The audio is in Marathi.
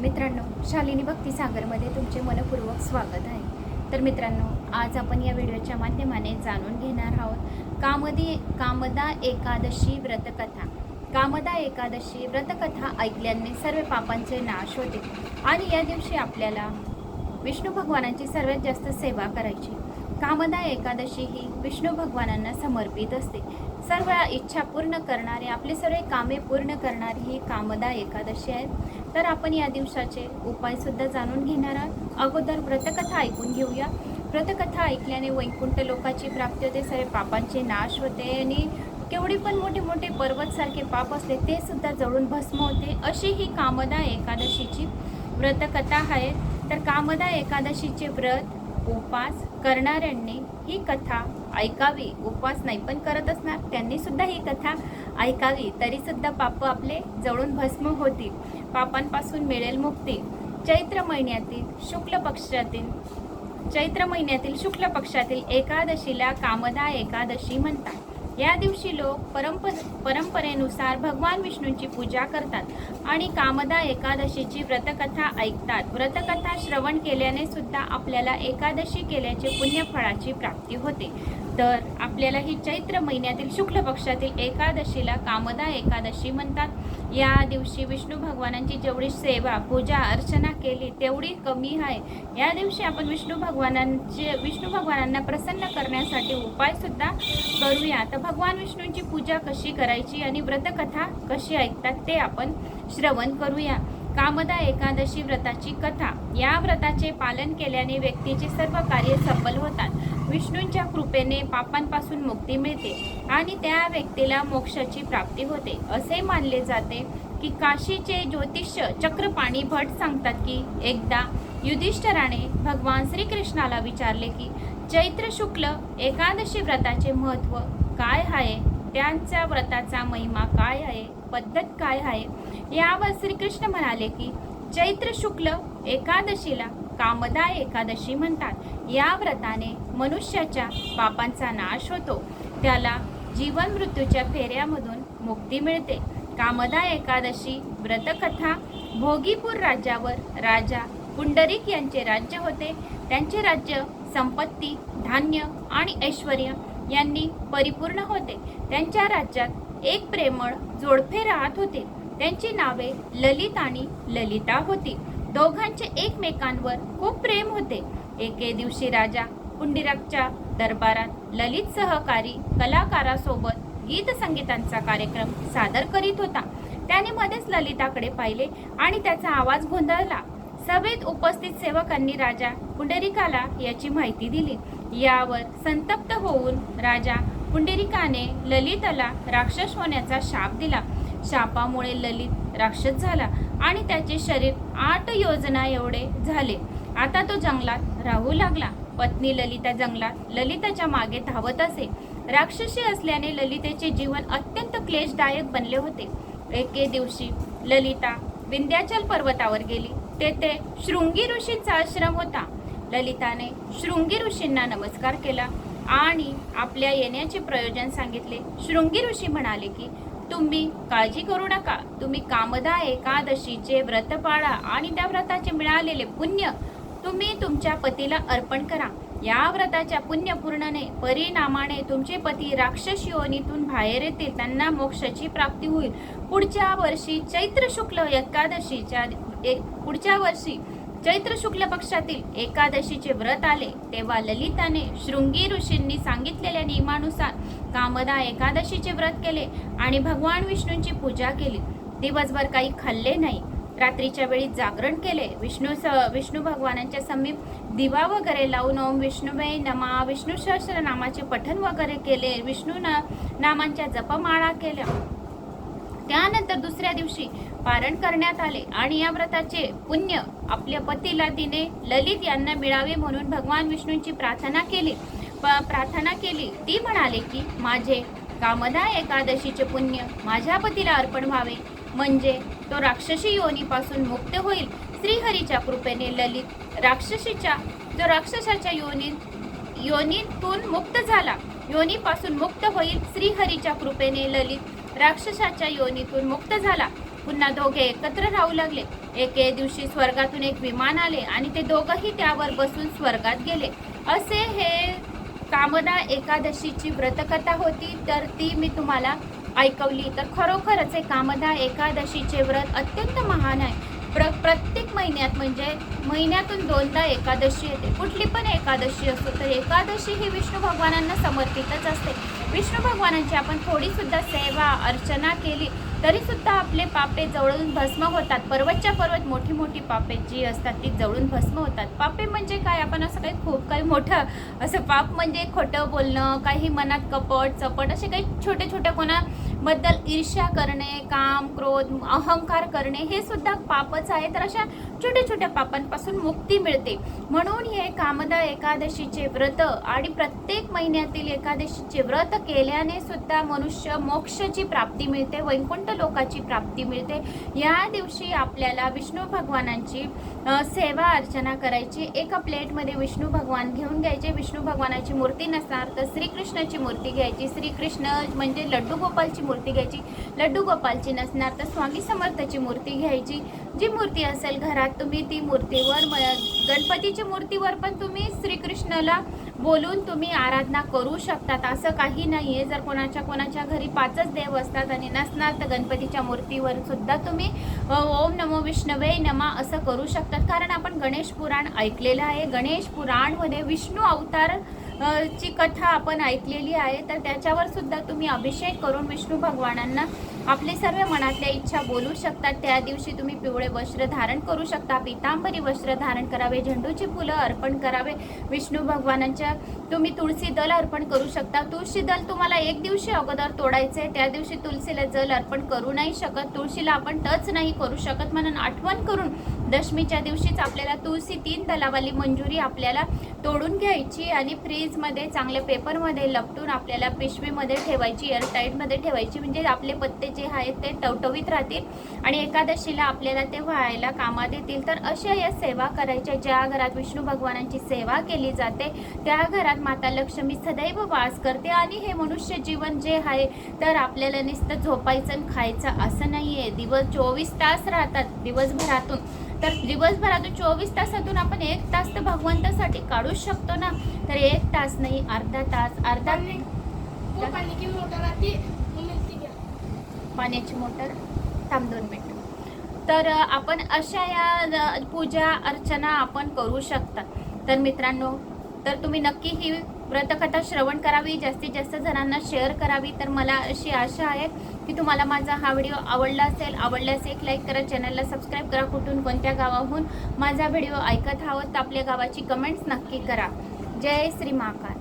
मित्रांनो शालिनी भक्ती सागरमध्ये तुमचे मनपूर्वक स्वागत आहे. तर मित्रांनो आज आपण या व्हिडिओच्या माध्यमाने जाणून घेणार आहोत कामदी कामदा एकादशी व्रतकथा. कामदा एकादशी व्रतकथा ऐकल्याने सर्व पापांचे नाश होते. आणि या दिवशी आपल्याला विष्णू भगवानांची सर्वात जास्त सेवा करायची. कामदा एकादशी ही विष्णू भगवानांना समर्पित असते. सर्व इच्छा पूर्ण करणारे आपले सर्व कामे पूर्ण करणारी ही कामदा एकादशी आहे. तर आपण या दिवसाचे उपायसुद्धा जाणून घेणार आहोत. अगोदर व्रतकथा ऐकून घेऊया. व्रतकथा ऐकल्याने वैकुंठ लोकाची प्राप्ती होते सर्व पापांचे नाश होते आणि केवढे पण मोठे मोठे पर्वतसारखे पाप असले ते सुद्धा जळून भस्म होते. अशी ही कामदा एकादशीची व्रतकथा आहे. तर कामदा एकादशीचे व्रत उपास करणाऱ्यांनी ही कथा ऐकावी. उपवास नाही पण करत असणार. त्यांनी सुद्धा ही कथा ऐकावी. तरी सुद्धा पाप आपले जळून भस्म होतील. पापांपासून मिळेल मुक्ती. चैत्र महिन्यातील शुक्ल पक्षातील चैत्र महिन्यातील शुक्ल पक्षातील एकादशीला कामदा एकादशी म्हणतात. या दिवशी लोक परंप परंपरेनुसार भगवान विष्णूंची पूजा करतात आणि कामदा एकादशीची व्रतकथा ऐकतात. व्रतकथा श्रवण केल्याने सुद्धा आपल्याला एकादशी केल्याचे पुण्यफळाची प्राप्ती होते. तर आपल्याला ही चैत्र महिन्यातील शुक्ल पक्षातील एकादशीला कामदा एकादशी म्हणतात. या दिवशी विष्णू भगवानांची जेवढी सेवा पूजा अर्चना केली तेवढी कमी आहे. या दिवशी आपण विष्णू भगवानांचे विष्णू भगवानांना प्रसन्न करण्यासाठी उपायसुद्धा करूया. तर भगवान विष्णूंची पूजा कशी करायची आणि व्रतकथा कशी ऐकतात ते आपण श्रवण करूया. कामदा एकादशी व्रताची कथा. या व्रताचे पालन केल्याने व्यक्तीचे सर्व कार्य सफल होतात. विष्णूंच्या कृपेने पापांपासून मुक्ती मिळते आणि त्या व्यक्तीला मोक्षाची प्राप्ती होते. असे मानले जाते की काशीचे ज्योतिष्य चक्रपाणी भट सांगतात की एकदा युधिष्ठराने भगवान श्रीकृष्णाला विचारले की चैत्र शुक्ल एकादशी व्रताचे महत्त्व काय आहे? त्यांच्या व्रताचा महिमा काय आहे? पद्धत काय आहे? यावर श्रीकृष्ण म्हणाले की चैत्र शुक्ल एकादशीला कामदा एकादशी म्हणतात. या व्रताने मनुष्याच्या पापांचा नाश होतो. त्याला जीवन मृत्यूच्या फेऱ्यामधून मुक्ती मिळते. कामदा एकादशी व्रतकथा भोगीपूर राज्यावर राजा पुंडरीक यांचे राज्य होते. त्यांचे राज्य संपत्ती धान्य आणि ऐश्वर यांनी परिपूर्ण होते. त्यांच्या राज्यात एक प्रेमळ जोडपे राहत होते. त्यांची नावे ललित आणि ललिता होती. दोघांचे एकमेकांवर खूप प्रेम होते. एके दिवशी राजा पुंडिराकच्या दरबारात ललित सहकारी कलाकारासोबत गीत संगीतांचा कार्यक्रम सादर करीत होता. त्याने मध्येच ललिताकडे पाहिले आणि त्याचा आवाज गोंधळला. सभेत उपस्थित सेवकांनी राजा पुंडरिकाला याची माहिती दिली. यावर संतप्त होऊन राजा पुंडरिकाने ललितला राक्षस होण्याचा शाप दिला. शापामुळे ललित राक्षस झाला आणि त्याचे शरीर आठ योजना एवढे झाले. आता तो जंगलात राहू लागला. पत्नी ललिता जंगलात ललिताच्या मागे धावत असे. राक्षसी असल्याने ललितेचे जीवन अत्यंत क्लेशदायक बनले होते. एके दिवशी ललिता विंध्याचल पर्वतावर गेली. तेथे शृंगी ऋषींचा आश्रम होता. ललिताने शृंगी ऋषींना नमस्कार केला आणि आपल्या येण्याचे प्रयोजन सांगितले. शृंगी ऋषी म्हणाले की तुम्ही काळजी करू नका. तुम्ही कामदा एकादशीचे व्रत पाळा आणि त्या व्रताचे मिळालेले पुण्य तुम्ही तुमच्या पतीला अर्पण करा. या व्रताच्या पुण्यपूर्णने परिणामाने तुमचे पती राक्षस योनीतून बाहेर येतील. त्यांना मोक्षाची प्राप्ती होईल. पुढच्या वर्षी चैत्र शुक्ल एकादशीच्या एक पुढच्या वर्षी चैत्र शुक्ल पक्षातील एकादशीचे व्रत आले तेव्हा ललिताने शृंगी ऋषींनी सांगितलेल्या नियमानुसार कामदा एकादशीचे व्रत केले आणि भगवान विष्णूंची पूजा केली. दिवसभर काही खाल्ले नाही. रात्रीच्या वेळी जागरण केले. विष्णू स विष्णू भगवानांच्या समीप दिवा वगैरे लावून ओम विष्णुमय नमा विष्णू सहस्र नामाचे पठण वगैरे केले. विष्णू ना नामांच्या जपमाळा केल्या. त्यानंतर दुसऱ्या दिवशी पारण करण्यात आले आणि या व्रताचे पुण्य आपल्या पतीला तिने ललित यांना मिळावे म्हणून भगवान विष्णूंची प्रार्थना केली. प- प्रार्थना केली. ती म्हणाले की माझे कामदा एकादशीचे पुण्य माझ्या पतीला अर्पण व्हावे. म्हणजे तो राक्षसी योनीपासून मुक्त होईल. श्रीहरीच्या कृपेने ललित राक्षसीच्या जो राक्षसाच्या योनीत योनीतून मुक्त झाला. योनीपासून मुक्त होईल. श्रीहरीच्या कृपेने ललित राक्षसाच्या योनीतून मुक्त झाला. पुन्हा दोघे एकत्र राहू लागले. एके दिवशी स्वर्गातून एक विमान आले आणि ते दोघंही त्यावर बसून स्वर्गात गेले. असे हे कामना एकादशीची व्रतकथा होती तर ती मी तुम्हाला ऐकवली. तर खरोखरच हे कामदा एकादशीचे व्रत अत्यंत महान आहे. प्र प्रत्येक महिन्यात म्हणजे महिन्यातून दोनदा एकादशी येते. कुठली पण एकादशी असो तर एकादशी ही विष्णू भगवानांना समर्पितच असते. विष्णू भगवानांची आपण थोडीसुद्धा सेवा अर्चना केली तरीसुद्धा आपले पापे जवळून भस्म होतात. पर्वतच्या पर्वत मोठी मोठी पापे जी असतात ती जवळून भस्म होतात. पापे म्हणजे काय? आपण असं काही खूप काही मोठं असं पाप म्हणजे खोटं बोलणं काही मनात कपट चपट असे काही छोटे छोटे कोणा बद्दल ईर्ष्या करणे काम क्रोध अहंकार करणे हे सुद्धा पापच आहे. तर अशा छोट्या छोट्या पापांपासून मुक्ती मिळते. म्हणून हे कामदा एकादशीचे व्रत आणि प्रत्येक महिन्यातील एकादशीचे व्रत केल्याने सुद्धा मनुष्य मोक्षाची प्राप्ती मिळते वैकुंठ लोकाची प्राप्ती मिळते. या दिवशी आपल्याला विष्णू भगवानांची सेवा अर्चना करायची. एका प्लेटमध्ये विष्णू भगवान घेऊन घ्यायचे. विष्णू भगवानाची मूर्ती नसणार तर श्रीकृष्णाची मूर्ती घ्यायची. श्रीकृष्ण म्हणजे लड्डू गोपालची मूर्ती घ्यायची. लड्डू गोपालची नसणार तर स्वामी समर्थाची मूर्ती घ्यायची. जी मूर्ती असेल घरात तुम्ही ती मूर्तीवर म- गणपतीच्या मूर्तीवर पण तुम्ही श्रीकृष्णाला बोलून तुम्ही आराधना करू शकतात. असं काही नाही आहे जर कोणाच्या कोणाच्या घरी पाचच देव असतात आणि नसणार तर गणपतीच्या मूर्तीवर सुद्धा तुम्ही ओम नमो विष्णवे नमा असं करू शकतात. कारण आपण गणेश पुराण ऐकलेलं आहे. गणेश पुराणमध्ये विष्णू अवतार ची कथा आपण ऐकलेली आहे. तर त्याच्यावर सुद्धा तुम्ही अभिषेक करून विष्णू भगवानांना आपली सर्व मनातल्या इच्छा बोलू शकतात. त्या दिवशी तुम्ही पिवळे वस्त्र धारण करू शकता. पितांबरी वस्त्र धारण करावे झेंडूची फुलं अर्पण करावे. विष्णू भगवानांच्या तुम्ही तुळशी दल अर्पण करू शकता. तुळशी दल तुम्हाला एक दिवशी अगोदर तोडायचे आहे. त्या दिवशी तुळशीला जल अर्पण करू नाही शकत. तुळशीला आपण टच नाही करू शकत. म्हणून आठवण करून दशमीच्या दिवशीच आपल्याला तुळशी तीन दलावाली मंजुरी आपल्याला तोडून घ्यायची आणि फ्रीजमध्ये चांगल्या पेपरमध्ये लपटून आपल्याला पिशवीमध्ये ठेवायची एअरटाईटमध्ये ठेवायची. म्हणजे आपले पत्ते जे आहेत ते टवटवीत राहतील. आणि एकादशीला आपल्याला ते व्हायला कामात येतील. तर अशा या सेवा करायच्या ज्या घरात विष्णू भगवानांची सेवा केली जाते त्या घरात माता लक्ष्मी सदैव वास करते. आणि हे मनुष्य जीवन जे आहे तर आपल्याला नुसतं झोपायचं आणि खायचं असं नाही आहे दिवस चोवीस तास राहतात दिवसभरातून. तर दिवसभरातून चोवीस तासातून आपण एक तास तर भगवंतासाठी काढूच शकतो ना? तर एक तास नाही अर्धा तास अर्धा पाण्याची मोटर थांब दोन मिनटं. तर आपण अशा या पूजा अर्चना आपण करू शकता. तर मित्रांनो तर तुम्ही नक्की ही व्रतकथा श्रवण करावी जास्तीत जास्त जणांना शेअर करावी. तर मला अशी आशा आहे की तुम्हाला माझा हा व्हिडिओ आवडला असेल आवडल्यास एक लाईक करा चॅनलला सबस्क्राईब करा कुठून कोणत्या गावाहून माझा व्हिडिओ ऐकत आहोत तर आपल्या गावाची कमेंट्स नक्की करा. जय श्री महाकाल.